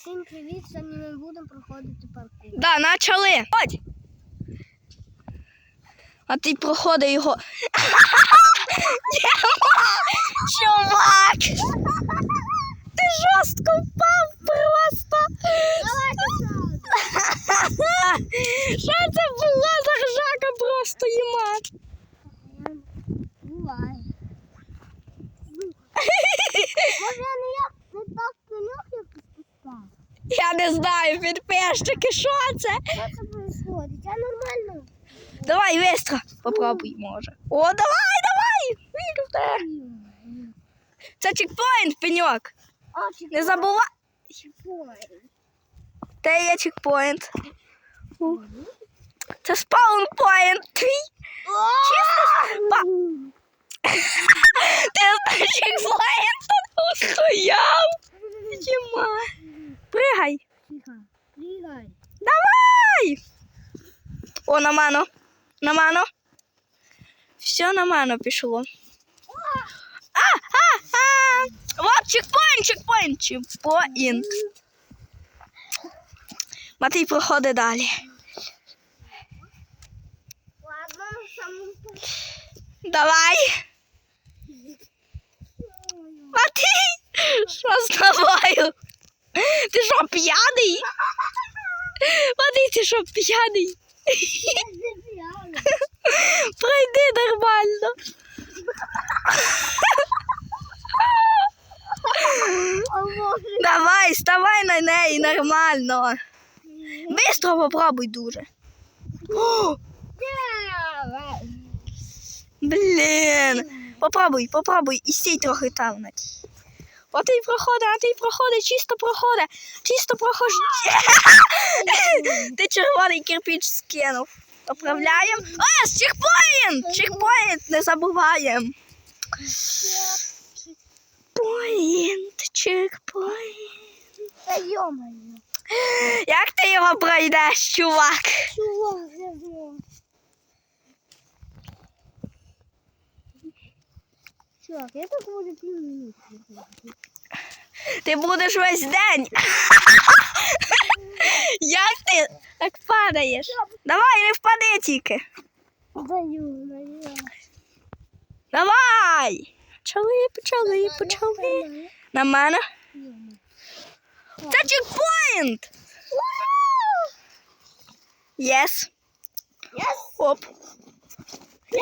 Всім привіт! Сьогодні ми будемо проходити паркур. Да, начали. Ходь. А ти проходи його. Чувак! Ти жорстко впав просто. Що це була за ржака просто їма? Буває. Може я не як не так конюх, як спускав? Я не знаю, підписчики, що це? Що це відбувається? Я нормально. Давай, вестро. Попробуй, може. О, давай, давай! Вірю в тебе. Це чекпоінт, пеньок. Не забувай. Те є чекпоінт. Це спаунпоінт твій. Чисто. Ти О, на мано. На мано. Все на мано пішло. А, а, а. Вот чекпоінт, чекпоінт, чекпоінт. Матей проходить далі. Ладно, сам. Давай. Матей, що з тобою? Ти що, п'яний? Матей, ти що, п'яний? Нормально. Давай, вставай на неї нормально. Бистро попробуй дуже. Блін. Попробуй, попробуй і стій трохи там на тій. От проходить, а ти проходить, чисто проходить, чисто проходить. Ти червоний кирпич скинув. Поправляємо. О, чекпоінт! Чекпоінт, не забуваємо. Поінт, чекпоінт. Та. Як ти його пройдеш, чувак? Чого вже знову? Чувак, я так буду півмінути. Ти будеш весь день. падаєш? Давай, не впади тільки. Даю, даю. Давай. Почали, почали, почали. На мене. Це чекпоінт. Єс. Yes. Оп. Є!